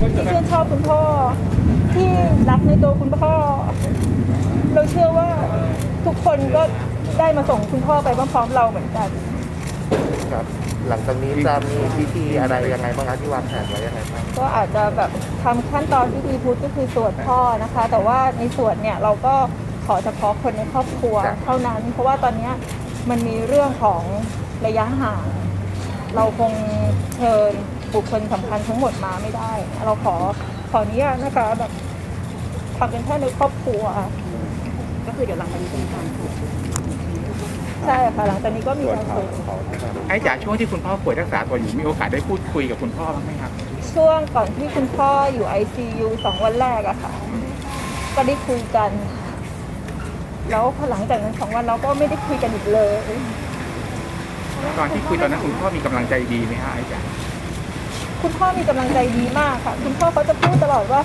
คุณพ่อ ที่รักในตัวคุณพ่อ เราเชื่อว่าทุกคนก็ได้มาส่งคุณพ่อไปพร้อมๆเราเหมือนกัน ครับ หลังจากนี้จะมีพิธีอะไรยังไงบ้างครับที่วางแผนไว้ยังไงบ้างก็อาจจะแบบทำขั้นตอนพิธีพุทธก็คือสวดพ่อนะคะ แต่ว่าในสวดเนี่ยเราก็ขอเฉพาะคนในครอบครัวครับเท่านั้น เพราะว่าตอนเนี้ยมันมีเรื่องของระยะห่าง เราคงเชิญ บุคคลสำคัญทั้งหมดมาไม่ได้ เราขอขออนุญาตนะคะแบบทำเป็นแค่ในครอบครัว ก็คือเดี๋ยวหลังจากนี้จะมีการสวดใช่ค่ะหลังจากนี้ก็มีการสวดไอ้จากช่วงที่คุณพ่อป่วยรักษาตัวอยู่มีโอกาสได้พูดคุยกับคุณพ่อบ้างไหมครับ ช่วงก่อนที่คุณพ่ออยู่ ICU สองวันแรกอะค่ะ ก็ได้คุยกัน แล้วพอหลังจากนั้นสองวันเราก็ไม่ได้คุยกันอีกเลย ตอนที่คุยตอนนั้นคุณพ่อมีกำลังใจดีไหมฮะไอ้จ๋า คุณพ่อมีกำลังใจดีมากค่ะ คุณพ่อเขาจะพูดตลอดว่า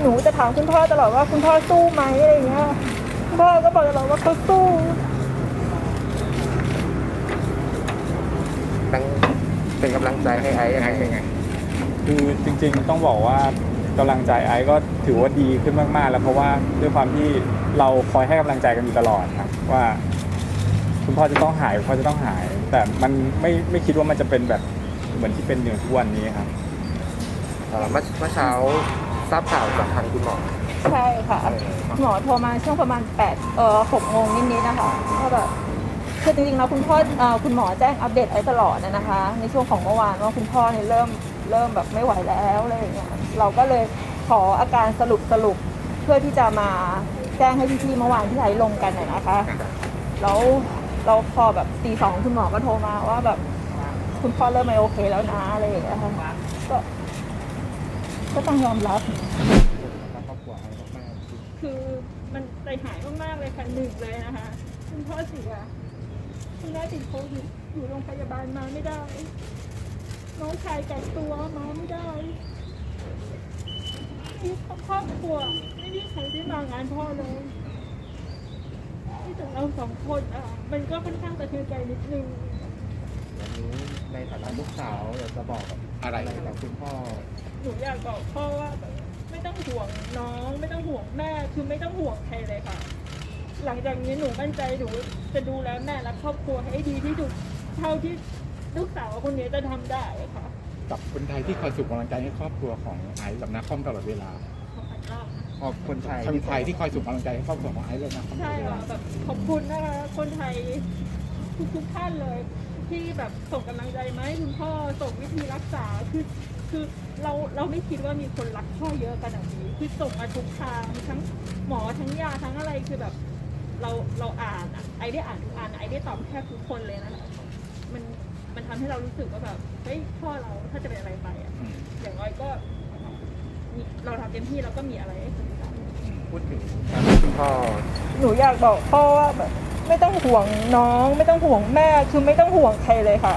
หนูจะถามคุณพ่อตลอดว่าคุณพ่อสู้ไหมอะไรอย่างเงี้ยคุณพ่อก็บอกตลอดว่าเขาสู้ตั้งเป็นกำลังใจให้ไอ้ยังไงยังไงคือจริง ๆ ต้องบอกว่ากำลังใจไอซ์ก็ถือว่าดีขึ้นมากๆ แล้วเพราะว่าด้วยความที่เราคอยให้กำลังใจกันอยู่ตลอดครับว่า คุณพ่อจะต้องหายคุณพ่อจะต้องหาย แต่มันไม่ไม่คิดว่ามันจะเป็นแบบ เหมือนที่เป็นอย่างทุกวันนี้ครับ เอ่อเมื่อเมื่อเช้าทราบข่าวจากทางคุณหมอใช่ค่ะหมอโทรมาช่วงประมาณ8เอ่อ6โมงนิดๆนะคะก็แบบคือจริงๆแล้วคุณพ่อเอ่อคุณหมอแจ้งอัปเดตไอ้ตลอดนะนะคะ ในช่วงของเมื่อวานว่าคุณพ่อเนี่ยเริ่มเริ่มแบบไม่ไหวแล้วอะไรอย่างเงี้ยเราก็เลยขออาการสรุปสรุปเพื่อที่จะมาแจ้งให้พี่ๆเมื่อวานที่ไทยลงกันน่ะนะคะ แล้วเราพอแบบตีสองคุณหมอก็โทรมาว่าแบบ คุณพ่อเริ่มไม่โอเคแล้วนะอะไรอย่างเงี้ยค่ะก็ ก็ต้องยอมรับคือมันใจหายมากๆเลยค่ะหนึ่งเลยนะคะคุณพ่อเสียคุณแม่ติดโควิดอยู่โรงพยาบาลมาไม่ได้ น้องชายกักตัวมาไม่ได้ที่ครอบครัวไม่มีใครได้มางานพ่อเลยที่แต่เราสองคนอะมันก็ค่อนข้างสะเทือนใจนิดนึง วันนี้ ในฐานะลูกสาวอยากจะบอกอะไรกับคุณพ่อ หนูอยากบอกพ่อว่าแบบไม่ต้องห่วงน้อง ไม่ต้องห่วงแม่คือไม่ต้องห่วงใครเลยค่ะ หลังจากนี้หนูมั่นใจหนูจะดูแลแม่และครอบครัวให้ดีที่สุดเท่าที่ลูกสาวคนนี้จะทำได้ค่ะกับคนไทยที่คอยส่งกำลังใจให้ครอบครัวของไอซ์กับนักคอมตลอดเวลาขอบคุณมากขอบคนไทยคนไทยที่คอยส่งกำลังใจให้ครอบครัวของไอซ์เลยนะคอมตลใช่อดเวค่ะลาแบบขอบคุณนะคะคนไทยทุกทุกๆท่านเลย ที่แบบส่งกำลังใจมาให้คุณพ่อส่งวิธีรักษาคือคือเราเราไม่คิดว่ามีคนรักพ่อเยอะขนาดนี้คือส่งมาทุกทางทั้งหมอทั้งยาทั้งอะไรคือแบบเราเราอ่านอะไอได้อ่านทุกอันไอได้ตอบแทบทุกคนเลยนะคะมันมันทำให้เรารู้สึกว่าแบบเฮ้ยพ่อเราถ้าจะเป็นอะไรไปอะอืมอย่างน้อยก็มีเราทำเต็มที่เราก็มีอะไรให้คนทำพูดถึงคุณพ่อหนูอยากบอกพ่อว่าแบบ ไม่ต้องห่วงน้อง ไม่ต้องห่วงแม่คือไม่ต้องห่วงใครเลยค่ะ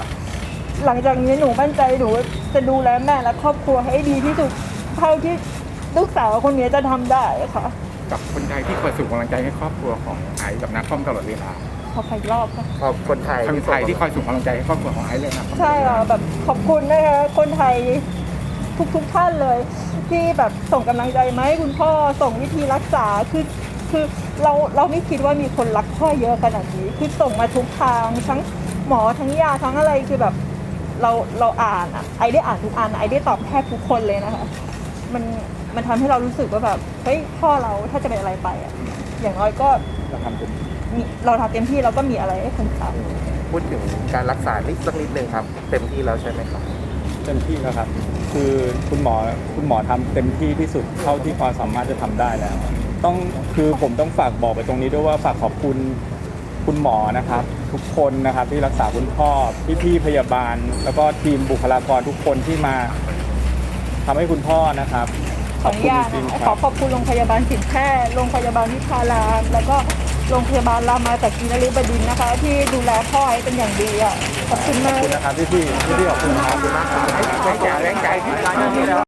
หลังจากนี้หนูมั่นใจหนูจะดูแลแม่และครอบครัวให้ดีที่สุดเท่าที่ลูกสาวคนนี้จะทำได้ค่ะ กับคนไทยที่คอยส่งกำลังใจให้ครอบครัวของไอซ์กับนักคอมตลอดเวลาขอไปอีกรอบค่ะขอบคนไทยคนไทยที่คอยส่งกำลังใจให้ครอบครัวของไอซ์เลยนะใช่ค่ะแบบขอบคุณนะคะคนไทยทุกทุกๆท่านเลย ที่แบบส่งกำลังใจมาให้คุณพ่อส่งวิธีรักษาคือ คือเราเราไม่คิดว่ามีคนรักพ่อเยอะขนาดนี้คือส่งมาทุกทางทั้งหมอทั้งยาทั้งอะไรคือแบบเราเราอ่านอะไอได้อ่านทุกอันไอได้ตอบแทบทุกคนเลยนะคะมันมันทำให้เรารู้สึกว่าแบบเฮ้ยพ่อเราถ้าจะเป็นอะไรไปอะอย่างน้อยก็เราทำเป็นมีเราทำเต็มที่เราก็มีอะไรให้คนทำพูดถึงการรักษานิดสักนิดนึงครับ เต็มที่แล้วใช่ไหมครับเต็มที่แล้วครับ คือคุณหมอคุณหมอทำเต็มที่ที่สุดเท่าที่ความสามารถจะทำได้แล้ว ต้องคือผมต้องฝากบอกไปตรงนี้ด้วยว่าฝากขอบคุณคุณหมอนะครับ ทุกคนนะครับที่รักษาคุณพ่อพี่ๆพยาบาล แล้วก็ทีมบุคลากรทุกคนที่มาทำให้คุณพ่อนะครับขออนุญาตจริงนะๆคขอรับ ขอบคุณโรงพยาบาลสินแพทย์โรงพยาบาลวิชาราม แล้วก็โรงพยาบาลรามาจากกีนฤบดินทร์นะคะ ที่ดูแลพ่อให้เป็นอย่างดีอะขอบคุณขมาอบก คุณนะครับพี่ๆพี่ๆขอบคุณครับไอ้จ๋าแรงใจที่